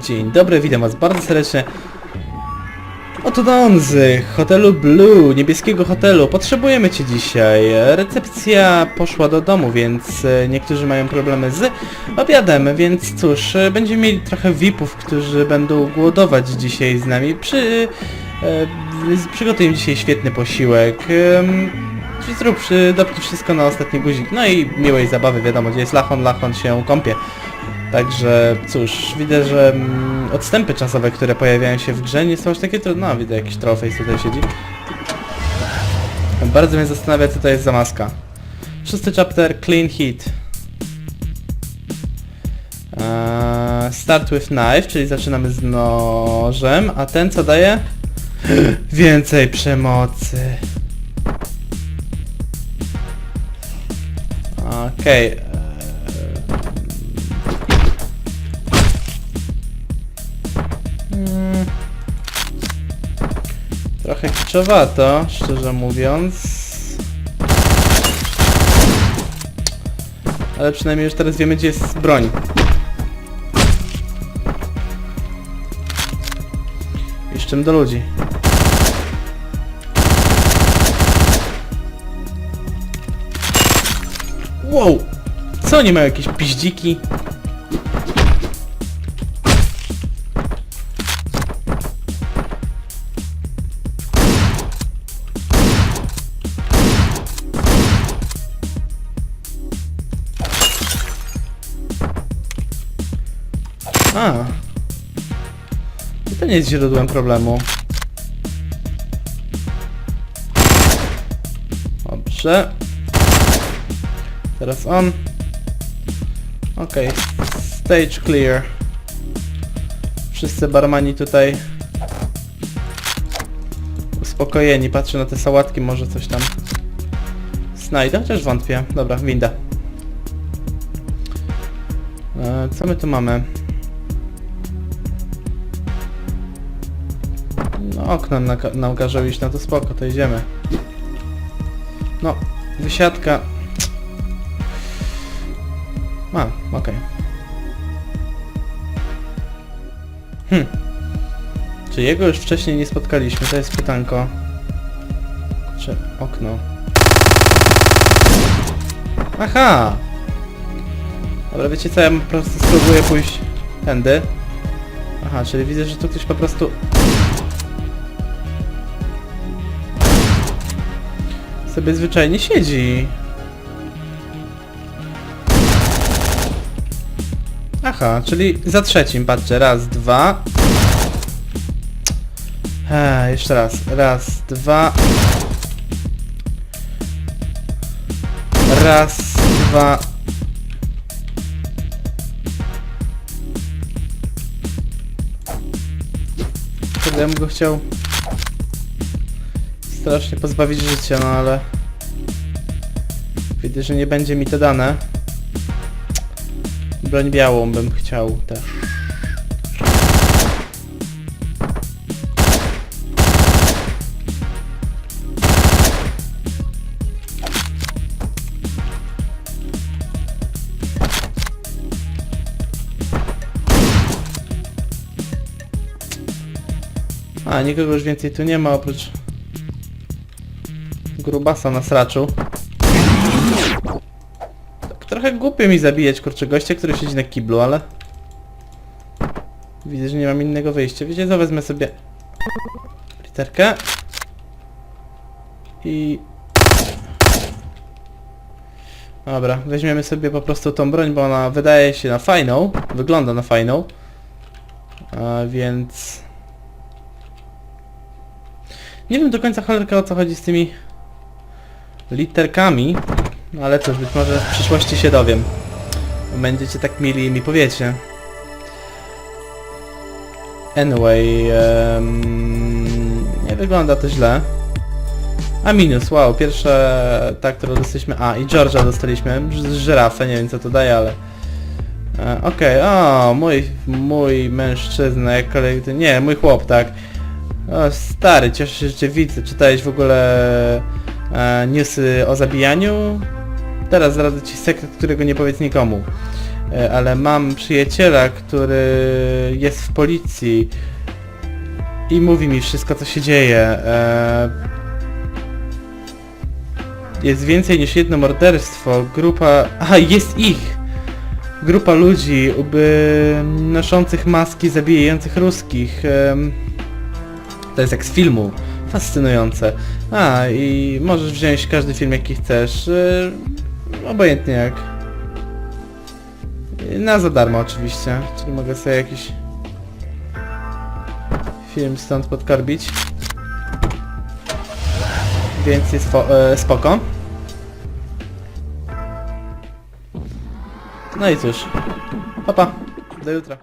Dzień dobry, witam was bardzo serdecznie. Oto Don z hotelu Blue, niebieskiego hotelu. Potrzebujemy cię dzisiaj. Recepcja poszła do domu, więc e, niektórzy mają problemy z obiadem, więc cóż, e, będziemy mieli trochę VIP-ów, którzy będą głodować dzisiaj z nami. Przy, e, z- przygotuj im dzisiaj świetny posiłek. Em, Zrób przy, dopnij wszystko na ostatni guzik. No i miłej zabawy, wiadomo, gdzie jest Lachon, Lachon się kąpie. Także cóż, widzę, że mm, odstępy czasowe, które pojawiają się w grze nie są aż takie trudne. No, widzę jakiś trollface tutaj siedzi. Bardzo mnie zastanawia, co to jest za maska. Szósty chapter, Clean Hit. Eee, start with knife, czyli zaczynamy z nożem, a ten co daje? Więcej przemocy. Okej. eee, Trochę kiczowato, szczerze mówiąc. Ale przynajmniej już teraz wiemy, gdzie jest broń. I z czym do ludzi. Wow! Co oni mają jakieś piździki? A. I to nie jest źródłem problemu. Dobrze. Teraz on. Okej. Stage clear. Wszyscy barmani tutaj uspokojeni. Patrzę na te sałatki, może coś tam znajdę, chociaż wątpię. Dobra, winda. E, co my tu mamy? No okno naka- nam każą iść, no to spoko, to idziemy. No, wysiadka. A, okej. Hm. Czy jego już wcześniej nie spotkaliśmy? To jest pytanko. Czy okno. Aha! Dobra, wiecie co, ja po prostu spróbuję pójść tędy. Aha, czyli widzę, że tu ktoś po prostu... sobie zwyczajnie siedzi. Aha, czyli za trzecim, patrzcie, raz, dwa. Eee, jeszcze raz, raz, dwa. Raz, dwa. Kurde, ja bym go chciał strasznie pozbawić życia, no ale widzę, że nie będzie mi to dane. Broń białą bym chciał też. A, nikogo już więcej tu nie ma oprócz grubasa na sraczu. Tak trochę głupio mi zabijać kurczę gościa, który siedzi na kiblu, ale... Widzę, że nie mam innego wyjścia. Wiecie co, wezmę sobie... literkę. I... Dobra, weźmiemy sobie po prostu tą broń, bo ona wydaje się na fajną. Wygląda na fajną. A więc... Nie wiem do końca cholerka o co chodzi z tymi literkami, ale cóż, być może w przyszłości się dowiem. Będziecie tak mieli mi powiecie. Anyway, em, nie wygląda to źle. A minus, wow, pierwsze ta, którą dostaliśmy, a i Georgia dostaliśmy, z żyrafę, nie wiem co to daje, ale... E, Okej, o, mój, mój mężczyzna, jak kolej, nie, mój chłop, tak. O, stary, cieszę się, że cię widzę. Czytałeś w ogóle e, newsy o zabijaniu? Teraz zdradzę ci sekret, którego nie powiedz nikomu. e, ale mam przyjaciela, który jest w policji i mówi mi wszystko, co się dzieje. E, Jest więcej niż jedno morderstwo. Grupa... Aha, jest ich! Grupa ludzi uby... noszących maski zabijających ruskich. Em, To jest jak z filmu. Fascynujące. A, i możesz wziąć każdy film jaki chcesz. e, Obojętnie jak. Na za darmo oczywiście. Czyli mogę sobie jakiś film stąd podkorbić. Więc jest e, spoko. No i cóż. Papa. Do jutra.